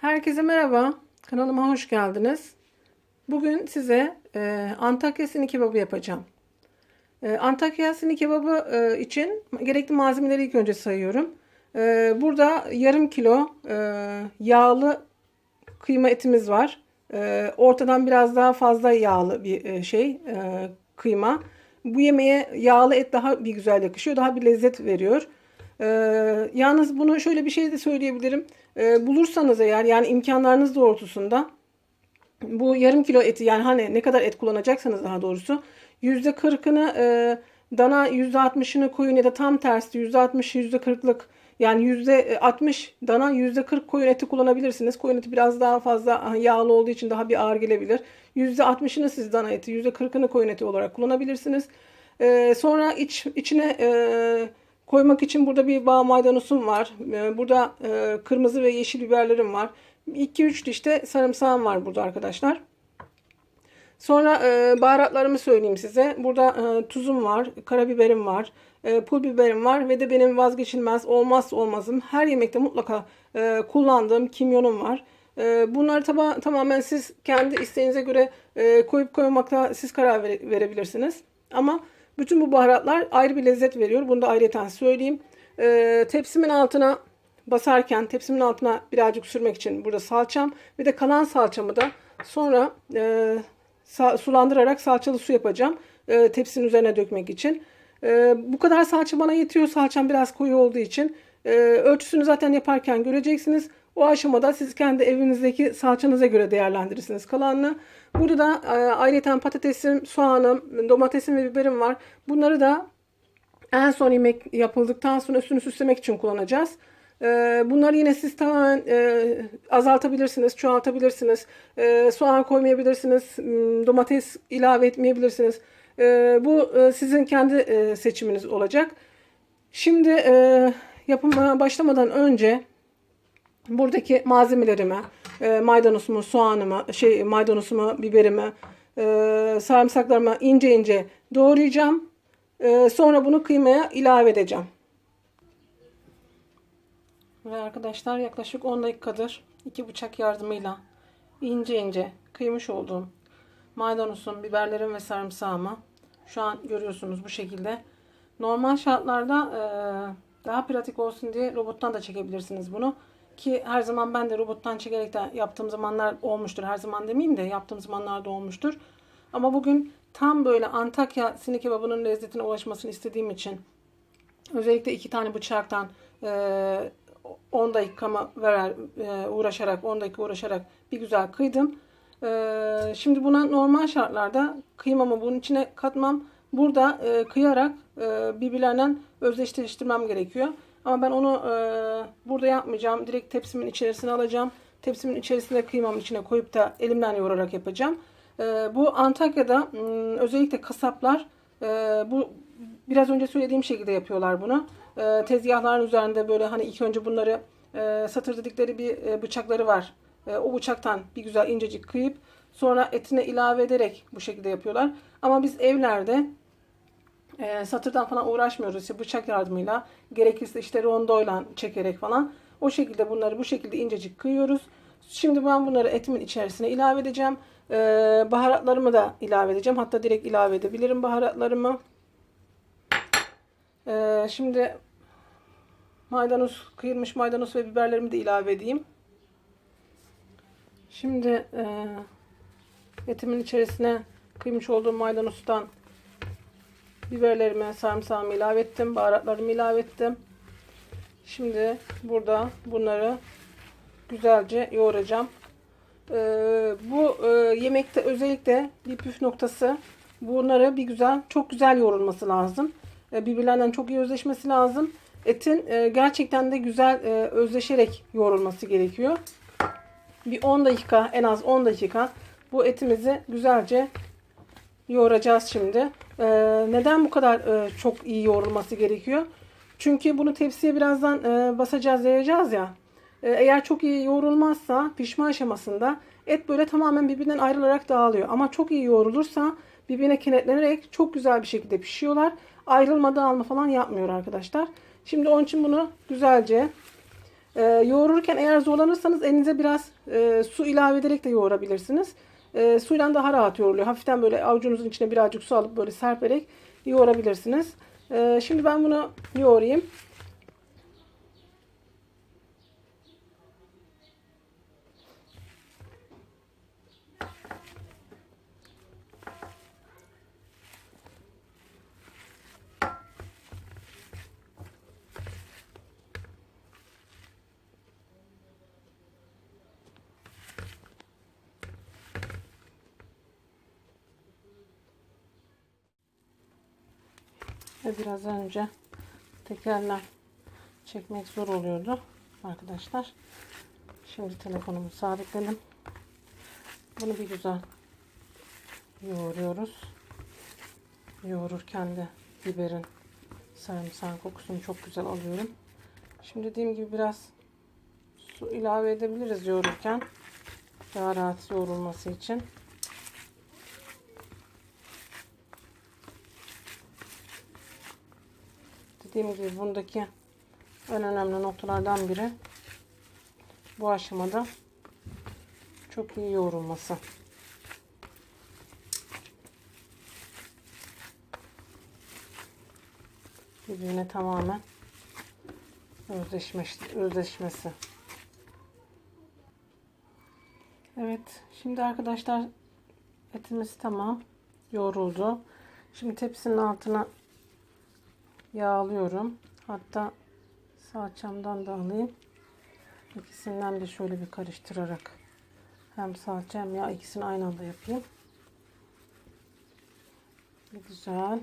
Herkese merhaba. Kanalıma hoş geldiniz. Bugün size e, Antakya sini kebabı yapacağım. E, Antakya sini kebabı e, için gerekli malzemeleri ilk önce sayıyorum. E, burada yarım kilo e, yağlı kıyma etimiz var. E, ortadan biraz daha fazla yağlı bir e, şey e, kıyma. Bu yemeğe yağlı et daha bir güzel yakışıyor. Daha bir lezzet veriyor. Ee, yalnız bunu şöyle bir şey de söyleyebilirim. Ee, bulursanız eğer yani imkanlarınız doğrultusunda bu yarım kilo eti yani hani ne kadar et kullanacaksanız daha doğrusu yüzde kırkını e, dana yüzde altmışını koyun ya da tam tersi yüzde altmış yüzde kırklık yani yüzde altmış dana yüzde kırk koyun eti kullanabilirsiniz. Koyun eti biraz daha fazla yağlı olduğu için daha bir ağır gelebilir. Yüzde altmışını siz dana eti yüzde kırkını koyun eti olarak kullanabilirsiniz. Ee, sonra iç içine e, Koymak için burada bir bağ maydanozum var. Ee, Burada e, kırmızı ve yeşil biberlerim var. 2-3 diş de sarımsağım var burada arkadaşlar. Sonra e, baharatlarımı söyleyeyim size. Burada e, tuzum var, karabiberim var, pul biberim var ve de benim vazgeçilmez olmazsa olmazım her yemekte mutlaka kullandığım kimyonum var. Bunları taba, tamamen siz kendi isteğinize göre koyup koymakta siz karar vere, verebilirsiniz. Ama bütün bu baharatlar ayrı bir lezzet veriyor. Bunu da ayrıca söyleyeyim. E, tepsimin altına basarken tepsimin altına birazcık sürmek için burada salçam ve de kalan salçamı da sonra e, sulandırarak salçalı su yapacağım. E, tepsinin üzerine dökmek için. E, bu kadar salça bana yetiyor. Salçam biraz koyu olduğu için. E, ölçüsünü zaten yaparken göreceksiniz. O aşamada siz kendi evinizdeki salçanıza göre değerlendirirsiniz kalanını. Burada da e, ayrıca patatesim, soğanım, domatesim ve biberim var. Bunları da en son yemek yapıldıktan sonra üstünü süslemek için kullanacağız. E, bunları yine siz tamamen e, azaltabilirsiniz, çoğaltabilirsiniz. Soğan koymayabilirsiniz, domates ilave etmeyebilirsiniz. Bu sizin kendi seçiminiz olacak. Şimdi yapıma başlamadan önce buradaki malzemelerimi, e, maydanozumu, soğanımı, şey maydanozumu, biberimi, e, sarımsaklarımı ince ince doğrayacağım. E, sonra bunu kıymaya ilave edeceğim. Ve arkadaşlar yaklaşık 10 dakikadır iki bıçak yardımıyla ince ince kıymış olduğum maydanozum, biberlerim ve sarımsağımı şu an görüyorsunuz bu şekilde. Normal şartlarda e, daha pratik olsun diye robottan da çekebilirsiniz bunu. Ki her zaman ben de robottan çekerek de yaptığım zamanlar olmuştur. Her zaman demeyeyim de yaptığım zamanlarda olmuştur. Ama bugün tam böyle Antakya sinik kebabının lezzetine ulaşmasını istediğim için özellikle iki tane bıçaktan e, 10 dakikamı verer, e, uğraşarak 10 dakika uğraşarak bir güzel kıydım. E, şimdi buna normal şartlarda kıymamı bunun içine katmam. Burada e, kıyarak e, özdeşleştirmem gerekiyor. Ama ben onu e, burada yapmayacağım. Direkt tepsimin içerisine alacağım. Tepsimin içerisine kıymamın içine koyup da elimden yoğurarak yapacağım. E, bu Antakya'da m, özellikle kasaplar e, bu biraz önce söylediğim şekilde yapıyorlar bunu. Tezgahların üzerinde böyle hani ilk önce bunları satır dedikleri bir bıçakları var. O bıçaktan bir güzel incecik kıyıp sonra etine ilave ederek bu şekilde yapıyorlar. Ama biz evlerde e, satırdan falan uğraşmıyoruz. İşte bıçak yardımıyla gerekirse işte rondoyla çekerek falan. O şekilde bunları bu şekilde incecik kıyıyoruz. Şimdi ben bunları etimin içerisine ilave edeceğim. E, baharatlarımı da ilave edeceğim. Hatta direkt ilave edebilirim baharatlarımı. E, şimdi maydanoz, kıyılmış maydanoz ve biberlerimi de ilave edeyim. Şimdi e, etimin içerisine kıymış olduğum maydanozdan biberlerimi, sarımsağımı ilave ettim. Baharatlarımı ilave ettim. Şimdi burada bunları güzelce yoğuracağım. Ee, bu e, yemekte özellikle bir püf noktası bunları bir güzel, çok güzel yoğrulması lazım. E, birbirlerinden çok iyi özleşmesi lazım. Etin e, gerçekten de güzel e, özleşerek yoğrulması gerekiyor. Bir 10 dakika, en az 10 dakika bu etimizi güzelce yoğuracağız şimdi. Ee, neden bu kadar e, çok iyi yoğrulması gerekiyor? Çünkü bunu tepsiye birazdan e, basacağız, yayacağız ya. E, eğer çok iyi yoğrulmazsa pişme aşamasında et böyle tamamen birbirinden ayrılarak dağılıyor. Ama çok iyi yoğrulursa birbirine kenetlenerek çok güzel bir şekilde pişiyorlar. Ayrılma dağılma falan yapmıyor arkadaşlar. Şimdi onun için bunu güzelce E, yoğururken eğer zorlanırsanız elinize biraz e, su ilave ederek de yoğurabilirsiniz. E, suyla daha rahat yoğruluyor. Hafiften böyle avucunuzun içine birazcık su alıp böyle serperek yoğurabilirsiniz. E, şimdi ben bunu yoğurayım. Ve biraz önce tekerler çekmek zor oluyordu arkadaşlar. Şimdi telefonumu sabitledim. Bunu bir güzel yoğuruyoruz. Yoğururken de biberin sarımsağın kokusunu çok güzel alıyorum. Şimdi dediğim gibi biraz su ilave edebiliriz yoğururken. Daha rahat yoğrulması için. Dediğim gibi bundaki en önemli noktalardan biri bu aşamada çok iyi yoğrulması. Birbirine tamamen özdeşmesi. özdeşmesi. Evet, şimdi arkadaşlar etimiz tamam. Yoğruldu. Şimdi tepsinin altına yağlıyorum. Hatta salçamdan da alayım. İkisinden de şöyle bir karıştırarak hem salça hem yağ ikisini aynı anda yapayım. Güzel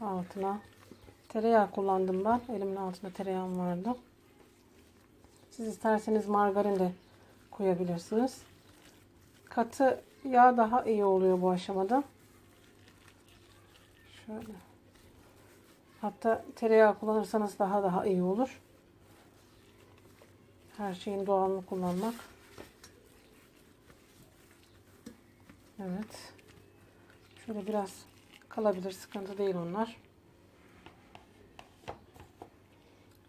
altına tereyağı kullandım ben. Elimin altında tereyağım vardı. Siz isterseniz margarin de koyabilirsiniz. Katı yağ daha iyi oluyor bu aşamada. Şöyle. Hatta tereyağı kullanırsanız daha daha iyi olur. Her şeyin doğalını kullanmak. Evet. Şöyle biraz kalabilir. Sıkıntı değil onlar.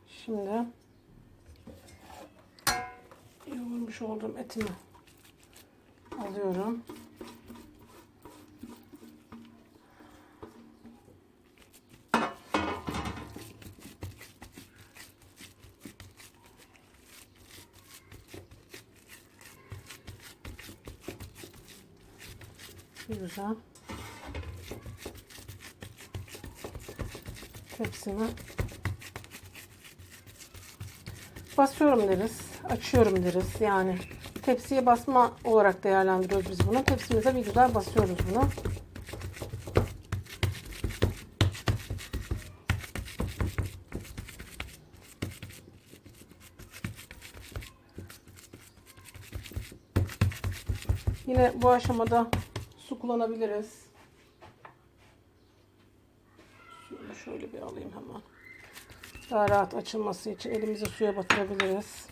Şimdi yoğurmuş olduğum etimi alıyorum. Güzel tepsime basıyorum deriz. Açıyorum deriz. Yani tepsiye basma olarak değerlendiriyoruz biz bunu. Tepsimize bir güzel basıyoruz bunu. Yine bu aşamada kullanabiliriz. Suyu şöyle bir alayım hemen. Daha rahat açılması için elimizi suya batırabiliriz.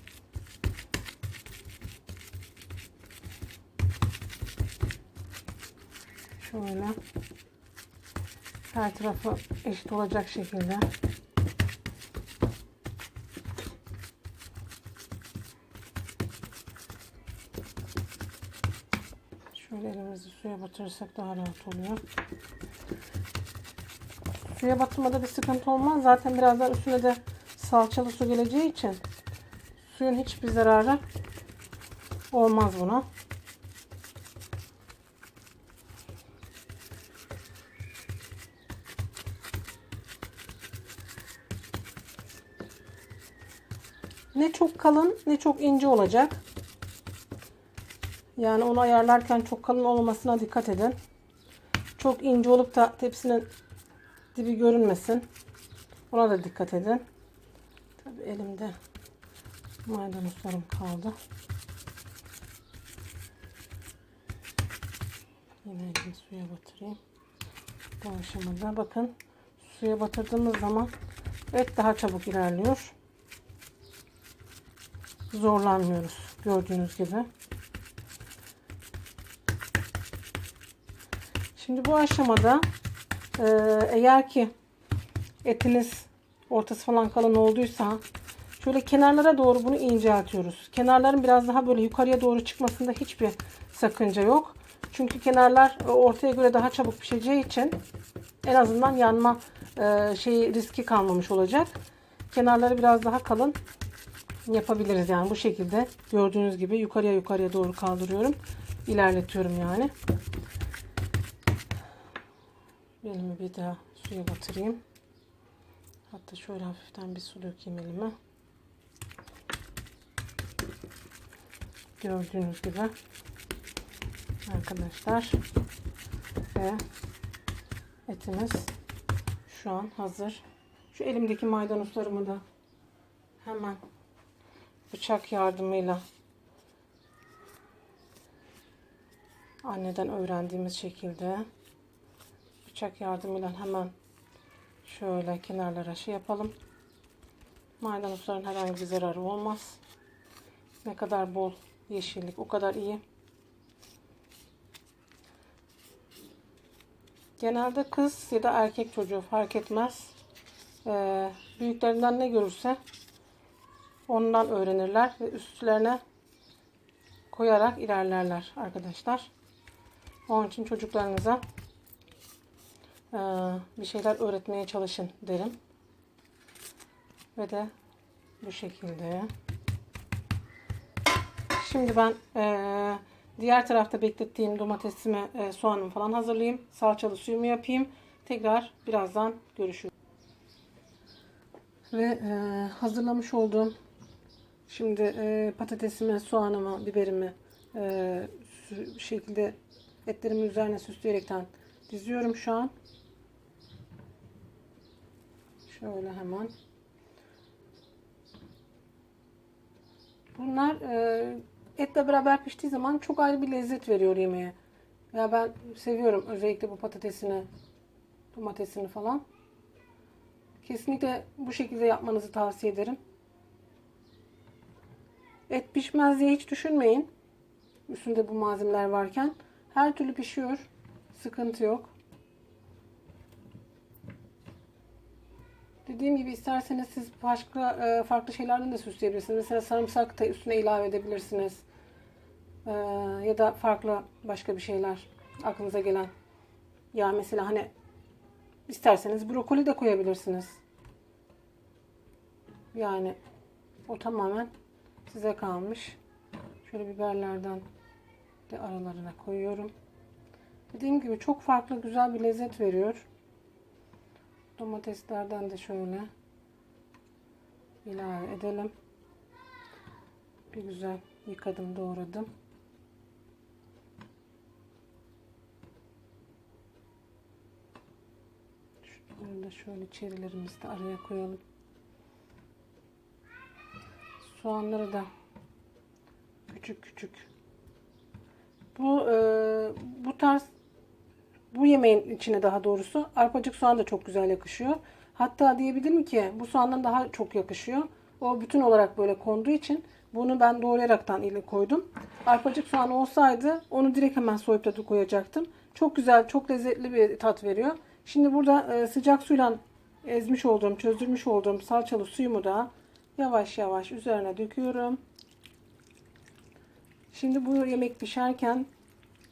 Şöyle her tarafı eşit olacak şekilde Şöyle elimizi suya batırırsak daha rahat oluyor. Suya batırmada bir sıkıntı olmaz. Zaten birazdan üstüne de salçalı su geleceği için suyun hiçbir zararı olmaz buna. Ne çok kalın ne çok ince olacak. Yani onu ayarlarken çok kalın olmasına dikkat edin. Çok ince olup da tepsinin dibi görünmesin. Ona da dikkat edin. Tabi elimde maydanozlarım kaldı. Yine suya batırayım. Bu aşamada bakın suya batırdığımız zaman et daha çabuk ilerliyor. Zorlanmıyoruz gördüğünüz gibi. Şimdi bu aşamada e, eğer ki etiniz ortası falan kalın olduysa Şöyle kenarlara doğru bunu inceltiyoruz. Kenarların biraz daha böyle yukarıya doğru çıkmasında hiçbir sakınca yok. Çünkü kenarlar e, ortaya göre daha çabuk pişeceği için en azından yanma e, şeyi riski kalmamış olacak. Kenarları biraz daha kalın yapabiliriz yani bu şekilde gördüğünüz gibi yukarıya yukarıya doğru kaldırıyorum. İlerletiyorum yani. Elimi bir daha suya batırayım. Hatta şöyle hafiften bir su dökeyim elime. Gördüğünüz gibi arkadaşlar ve etimiz şu an hazır. Şu elimdeki maydanozlarımı da hemen bıçak yardımıyla anneden öğrendiğimiz şekilde bıçak yardımıyla hemen şöyle kenarlara şey yapalım. Maydanozların herhangi bir zararı olmaz. Ne kadar bol yeşillik o kadar iyi. Genelde kız ya da erkek çocuğu fark etmez. Ee, büyüklerinden ne görürse ondan öğrenirler ve üstlerine koyarak ilerlerler arkadaşlar. Onun için çocuklarınıza bir şeyler öğretmeye çalışın derim. Ve de bu şekilde. Şimdi ben e, diğer tarafta beklettiğim domatesimi, e, soğanımı falan hazırlayayım. Salçalı suyumu yapayım. Tekrar birazdan görüşürüz. Ve e, hazırlamış olduğum şimdi e, patatesimi, soğanımı, biberimi e, şekilde etlerimin üzerine süsleyerekten diziyorum şu an. Şöyle hemen. Bunlar e, etle beraber piştiği zaman çok ayrı bir lezzet veriyor yemeğe. Ya ben seviyorum özellikle bu patatesini, domatesini falan. Kesinlikle bu şekilde yapmanızı tavsiye ederim. Et pişmez diye hiç düşünmeyin. Üstünde bu malzemeler varken. Her türlü pişiyor. Sıkıntı yok. Dediğim gibi isterseniz siz başka e, farklı şeylerden de süsleyebilirsiniz. Mesela sarımsak da üstüne ilave edebilirsiniz. E, ya da farklı başka bir şeyler aklınıza gelen. Ya mesela hani isterseniz brokoli de koyabilirsiniz. Yani o tamamen size kalmış. Şöyle biberlerden de aralarına koyuyorum. Dediğim gibi çok farklı güzel bir lezzet veriyor. Domateslerden de şöyle ilave edelim. Bir güzel yıkadım, doğradım. Şöyle şöyle çerilerimizi de araya koyalım. Soğanları da küçük küçük. Bu e, bu tarz bu yemeğin içine daha doğrusu arpacık soğan da çok güzel yakışıyor. Hatta diyebilirim ki bu soğandan daha çok yakışıyor. O bütün olarak böyle konduğu için bunu ben doğrayaraktan ile koydum. Arpacık soğan olsaydı onu direkt hemen soyup da koyacaktım. Çok güzel, çok lezzetli bir tat veriyor. Şimdi burada e, sıcak suyla ezmiş olduğum, çözdürmüş olduğum salçalı suyumu da yavaş yavaş üzerine döküyorum. Şimdi bu yemek pişerken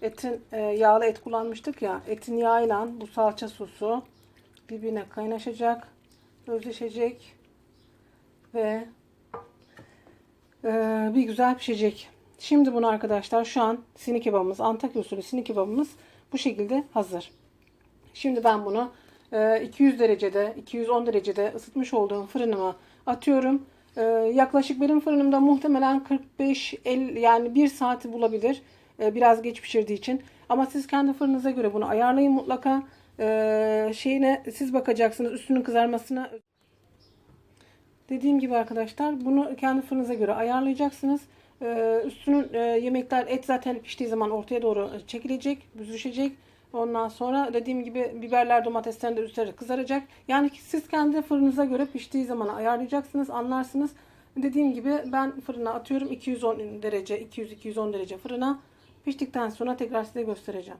etin e, yağlı et kullanmıştık ya. Etin yağıyla bu salça sosu birbirine kaynaşacak, özleşecek ve e, bir güzel pişecek. Şimdi bunu arkadaşlar şu an sini kebabımız, Antakya usulü sini kebabımız bu şekilde hazır. Şimdi ben bunu e, 200 derecede, 210 derecede ısıtmış olduğum fırınıma atıyorum. E, yaklaşık benim fırınımda muhtemelen 45-50 yani 1 saati bulabilir. E, biraz geç pişirdiği için. Ama siz kendi fırınıza göre bunu ayarlayın mutlaka. E, şeyine siz bakacaksınız üstünün kızarmasına. Dediğim gibi arkadaşlar bunu kendi fırınıza göre ayarlayacaksınız. E, üstünün yemekler et zaten piştiği zaman ortaya doğru çekilecek, büzüşecek. Ondan sonra dediğim gibi biberler, domatesler de üstleri kızaracak. Yani siz kendi fırınıza göre piştiği zaman ayarlayacaksınız, anlarsınız. Dediğim gibi ben fırına atıyorum 210 derece, 200-210 derece fırına. Piştikten sonra tekrar size göstereceğim.